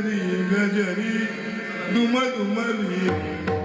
गजरी गजरी दुम दुमली दुम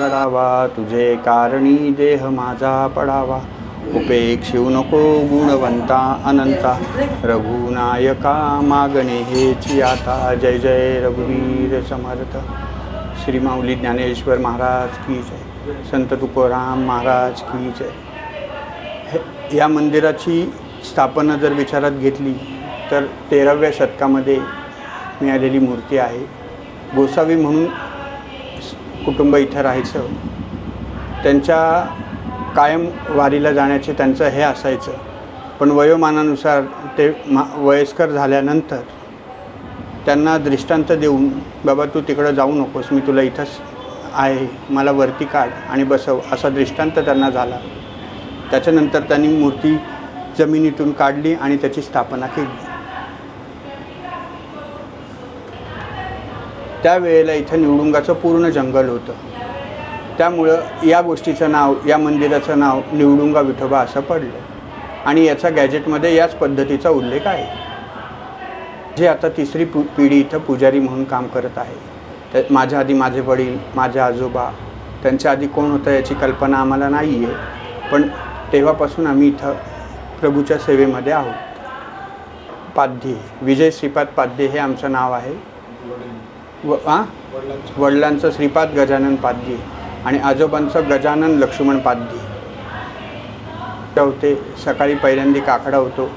घडावा तुझे कारणी देह माझा पडावा. उपेक्षिव नको गुणवंता अनंता. रघुनायका मागणे हेची आता. जय जय रघुवीर समर्थ. श्री माऊली ज्ञानेश्वर महाराज की जय. संत तुकोराम महाराज की जय. हे या मंदिराची स्थापना जर विचारात घेतली तर तेराव्या शतकामध्ये मिळालेली मूर्ती आहे. गोसावी म्हणून कुटुंब इथं राहायचं. त्यांच्या कायम वारीला जाण्याचे त्यांचं हे असायचं. पण वयोमानानुसार ते मा वयस्कर झाल्यानंतर त्यांना दृष्टांत देऊन बाबा तू तिकडं जाऊ नकोस मी तुला इथंच आहे मला वरती काढ आणि बसव असा दृष्टांत त्यांना झाला. त्याच्यानंतर त्यांनी मूर्ती जमिनीतून काढली आणि त्याची स्थापना केली. त्यावेळेला इथं निवडुंगाचं पूर्ण जंगल होतं. त्यामुळं या गोष्टीचं नाव या मंदिराचं नाव निवडुंगा विठोबा असं पडलं. आणि याचा गॅजेटमध्ये याच पद्धतीचा उल्लेख आहे. जे आता तिसरी पु पिढी इथं पुजारी म्हणून काम करत आहे. त्या माझ्या आधी माझे वडील माझे आजोबा त्यांच्या आधी कोण होतं याची कल्पना आम्हाला नाही आहे पण तेव्हापासून आम्ही इथं प्रभूच्या सेवेमध्ये आहोत. पाध्ये विजय श्रीपाद पाध्ये हे आमचं नाव आहे. व आ? वडिलांचं श्रीपाद गजानन पाध्ये आणि आजोबांचं गजानन लक्ष्मण पाध्ये होते. सकाळी पहिल्यांदी काकडा होतो.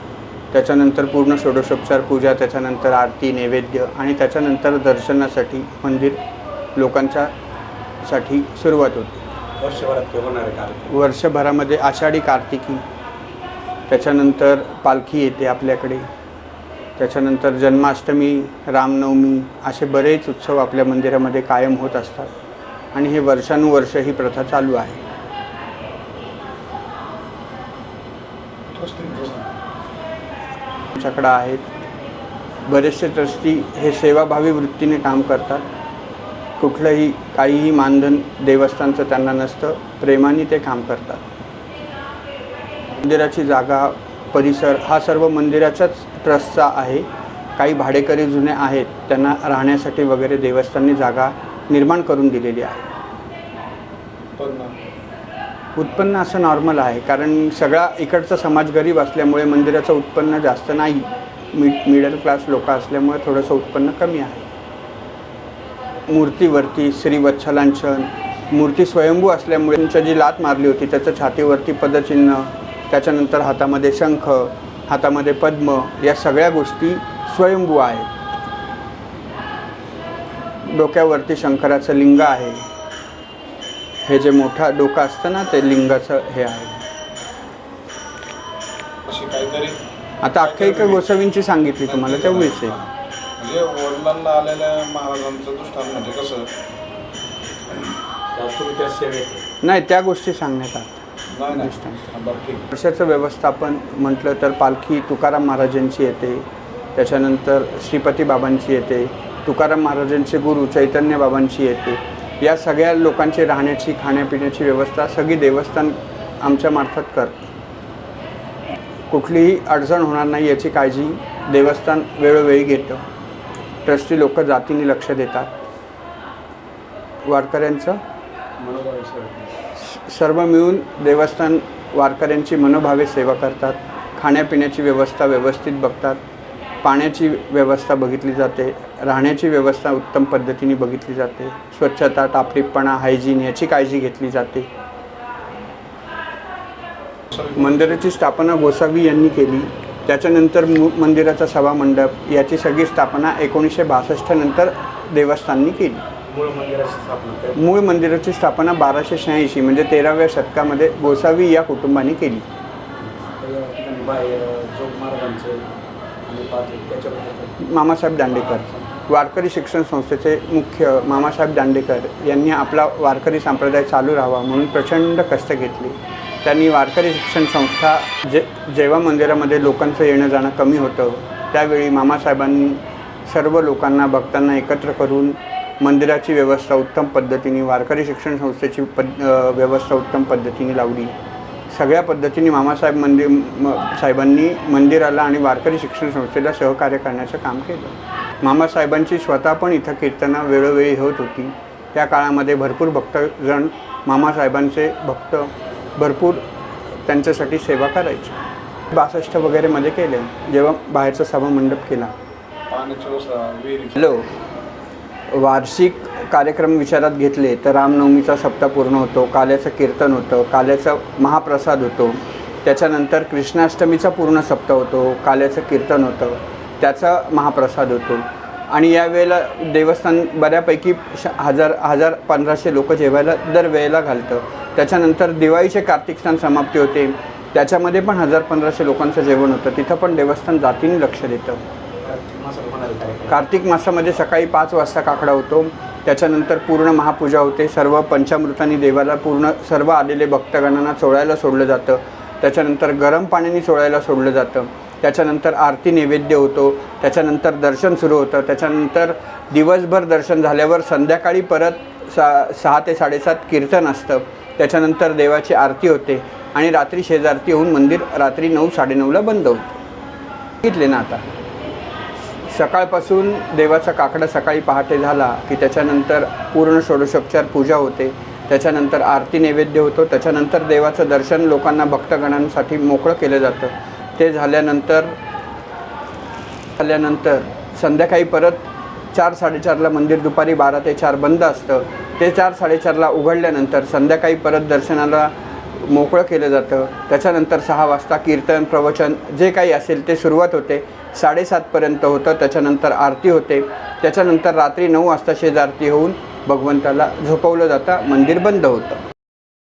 त्याच्यानंतर पूर्ण षोडशोपचार पूजा त्याच्यानंतर आरती नैवेद्य आणि त्याच्यानंतर दर्शनासाठी मंदिर लोकांच्या साठी सुरुवात होते. वर्षभरात होणारे वर्षभरामध्ये आषाढी कार्तिकी त्याच्यानंतर पालखी येते आपल्याकडे. त्याच्यानंतर जन्माष्टमी रामनवमी असे बरेच उत्सव आपल्या मंदिरामध्ये कायम होत असतात. आणि हे वर्षानुवर्ष ही प्रथा चालू आहे. आमच्याकडं आहेत. बरेचसे ट्रस्टी हे सेवाभावी वृत्तीने काम करतात. कुठलंही काहीही मानधन देवस्थानचं त्यांना नसतं. प्रेमाने ते काम करतात. मंदिराची जागा परिसर हा सर्व मंदिराच्याच ट्रस्टचा आहे. काही भाडेकरी जुने आहेत त्यांना राहण्यासाठी वगैरे देवस्थाननी जागा निर्माण करून दिलेली आहे. उत्पन्न? असं नॉर्मल आहे कारण सगळा इकडचा समाज गरीब असल्यामुळे मंदिराचं उत्पन्न जास्त नाही. मि मिडल क्लास लोक असल्यामुळे थोडंसं उत्पन्न कमी आहे. मूर्तीवरती श्री वत्सलांचन मूर्ती स्वयंभू असल्यामुळे त्यांच्या जी लात मारली होती त्याचं छातीवरती पदचिन्ह त्याच्यानंतर हातामध्ये शंख हातामध्ये पद्म या सगळ्या गोष्टी स्वयंभू आहेत. डोक्यावरती शंकराचं लिंग आहे. हे जे मोठा डोकं असतं ना ते लिंगाचं हे आहे. अशी काहीतरी आता आख्यायिका गोसावींची सांगितली तुम्हाला तेवढीच आहे. म्हणजे वडिलांना आलेल्या महाराजांचं दृष्टांत म्हणजे कसं? नाही त्या गोष्टी सांगण्यात आल्या. वर्षाचं व्यवस्थापन म्हटलं तर पालखी तुकाराम महाराजांची येते. त्याच्यानंतर श्रीपती बाबांची येते. तुकाराम महाराजांचे गुरु चैतन्य बाबांची येते. या सगळ्या लोकांची राहण्याची खाण्यापिण्याची व्यवस्था सगळी देवस्थान आमच्या मार्फत करते कुठलीही अडचण होणार नाही याची काळजी देवस्थान वेळोवेळी घेतं. ट्रस्टी लोक जातीने लक्ष देतात. वारकऱ्यांचं? सर्व मिळून देवस्थान वारकऱ्यांची मनोभावे सेवा करतात. खाण्यापिण्याची व्यवस्था व्यवस्थित बघतात. पाण्याची व्यवस्था बघितली जाते. राहण्याची व्यवस्था उत्तम पद्धतीने बघितली जाते. स्वच्छता टापटीपणा हायजीन याची काळजी घेतली जाते. मंदिराची स्थापना गोसावी यांनी केली. त्याच्यानंतर मु मंदिराचा सभामंडप याची सगळी स्थापना एकोणीसशे बासष्ट नंतर देवस्थाननी केली. मूळ मंदिराची स्थापना बाराशे शहाऐंशी म्हणजे तेराव्या शतकामध्ये गोसावी या कुटुंबाने केली. मामासाहेब दांडेकर. वारकरी शिक्षण संस्थेचे मुख्य मामासाहेब दांडेकर यांनी आपला वारकरी संप्रदाय चालू राहावा म्हणून प्रचंड कष्ट घेतले. त्यांनी वारकरी शिक्षण संस्था जे जेव्हा मंदिरामध्ये लोकांचं येणं जाणं कमी होतं त्यावेळी मामासाहेबांनी सर्व लोकांना भक्तांना एकत्र करून मंदिराची व्यवस्था उत्तम पद्धतीने वारकरी शिक्षण संस्थेची पद व्यवस्था उत्तम पद्धतीने लावली. सगळ्या पद्धतीने मामासाहेब मंदिर म साहेबांनी मंदिराला आणि वारकरी शिक्षण संस्थेला सहकार्य करण्याचं काम केलं. मामासाहेबांची स्वतः पण इथं कीर्तनं वेळोवेळी होत होती. त्या काळामध्ये भरपूर भक्तजण मामासाहेबांचे भक्त भरपूर त्यांच्यासाठी सेवा करायचे. बासष्ट वगैरेमध्ये केले. जेव्हा बाहेरचा सभामंडप केला. पाण्याची व्यवस्था विहिरी हॅलो. वार्षिक कार्यक्रम विचारात घेतले तर रामनवमीचा सप्ताह पूर्ण होतो काल्याचं कीर्तन होतं काल्याचा महाप्रसाद होतो. त्याच्यानंतर कृष्णाष्टमीचा पूर्ण सप्ताह होतो काल्याचं कीर्तन होतं त्याचा महाप्रसाद होतो. आणि यावेळेला देवस्थान बऱ्यापैकी श हजार हजार पंधराशे लोक जेवायला दरवेळेला घालतं. त्याच्यानंतर दिवाळीचे कार्तिक सण समाप्ती होते. त्याच्यामध्ये पण हजार पंधराशे लोकांचं जेवण होतं. तिथं पण देवस्थान जातीने लक्ष देतं. कार्तिक मासामध्ये सकाळी पाच वाजता काकडा होतो. त्याच्यानंतर पूर्ण महापूजा होते. सर्व पंचामृतांनी देवाला पूर्ण सर्व आलेले भक्तगणांना चोळायला सोडलं जातं. त्याच्यानंतर गरम पाण्याने चोळायला सोडलं जातं. त्याच्यानंतर आरती नैवेद्य होतो. त्याच्यानंतर दर्शन सुरू होतं. त्याच्यानंतर दिवसभर दर्शन झाल्यावर संध्याकाळी परत सा सहा ते साडेसात कीर्तन असतं. त्याच्यानंतर देवाची आरती होते आणि रात्री शेजारती होऊन मंदिर रात्री नऊ साडेनऊला बंद होतं. घेतले ना आता? सकाळपासून देवाचा काकडा सकाळी पहाटे झाला की त्याच्यानंतर पूर्ण षोडशोपचार पूजा होते. त्याच्यानंतर आरती नैवेद्य होतो. त्याच्यानंतर देवाचं दर्शन लोकांना भक्तगणांसाठी मोकळं केलं जातं. ते झाल्यानंतर झाल्यानंतर संध्याकाळी परत चार साडेचारला मंदिर दुपारी बारा ते चार बंद असतं. ते चार साडेचारला उघडल्यानंतर संध्याकाळी परत दर्शनाला मोकळं केलं जातं. त्याच्यानंतर सहा वाजता कीर्तन प्रवचन जे काही असेल ते सुरुवात होते. साडेसातपर्यंत होतं त्याच्यानंतर आरती होते. त्याच्यानंतर रात्री नऊ वाजता शेजारती होऊन भगवंताला झोपवलं जातं मंदिर बंद होतं.